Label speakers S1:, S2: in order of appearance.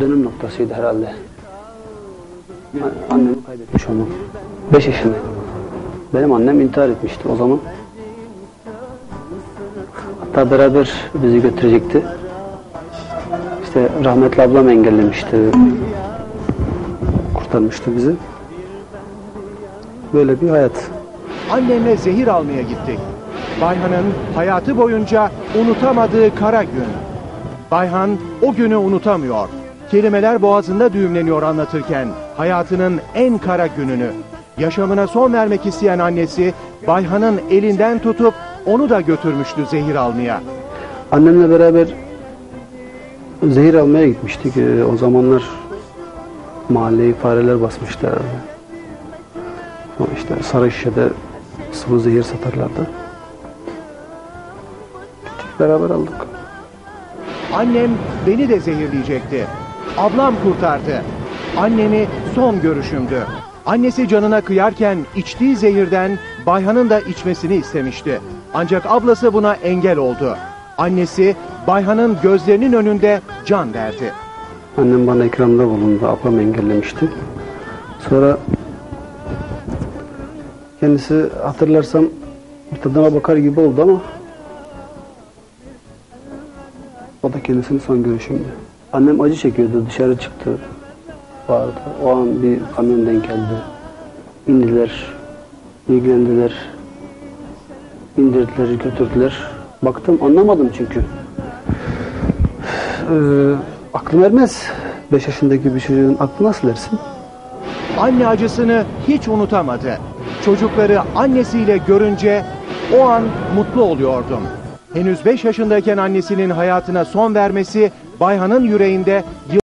S1: dönüm noktasıydı herhalde. Annemi kaybetmiş onu. 5 yaşında. Benim annem intihar etmişti o zaman. Hatta beraber bizi götürecekti. İşte rahmetli ablam engellemişti. Kurtarmıştı bizi. Böyle bir hayat.
S2: Annemle zehir almaya gittik. Bayhan'ın hayatı boyunca unutamadığı kara gün. Bayhan o günü unutamıyor. Kelimeler boğazında düğümleniyor anlatırken hayatının en kara gününü. Yaşamına son vermek isteyen annesi Bayhan'ın elinden tutup onu da götürmüştü zehir almaya.
S1: Annemle beraber zehir almaya gitmiştik. Ee, o zamanlar mahalleyi fareler basmıştı herhalde. O işte sarı şişede sıvı zehir satarlardı. Gittik beraber aldık.
S2: Annem beni de zehirleyecekti. Ablam kurtardı. Annemi son görüşümdü. Annesi canına kıyarken içtiği zehirden Bayhan'ın da içmesini istemişti. Ancak ablası buna engel oldu. Annesi Bayhan'ın gözlerinin önünde can verdi.
S1: Annem bana ikramda bulundu. Ablam engellemişti. Sonra kendisi hatırlarsam tadına bakar gibi oldu ama o da kendisinin son görüşümdü. Annem acı çekiyordu. Dışarı çıktı. Vardı. O an bir kamyon denk geldi. İndiler. ilgilendiler. indirdiler, götürdüler. Baktım anlamadım çünkü. Ee, aklım ermez. 5 yaşındaki bir çocuğun aklı nasıl ersin?
S2: Anne acısını hiç unutamadı. Çocukları annesiyle görünce o an mutlu oluyordum. Henüz 5 yaşındayken annesinin hayatına son vermesi Bayhan'ın yüreğinde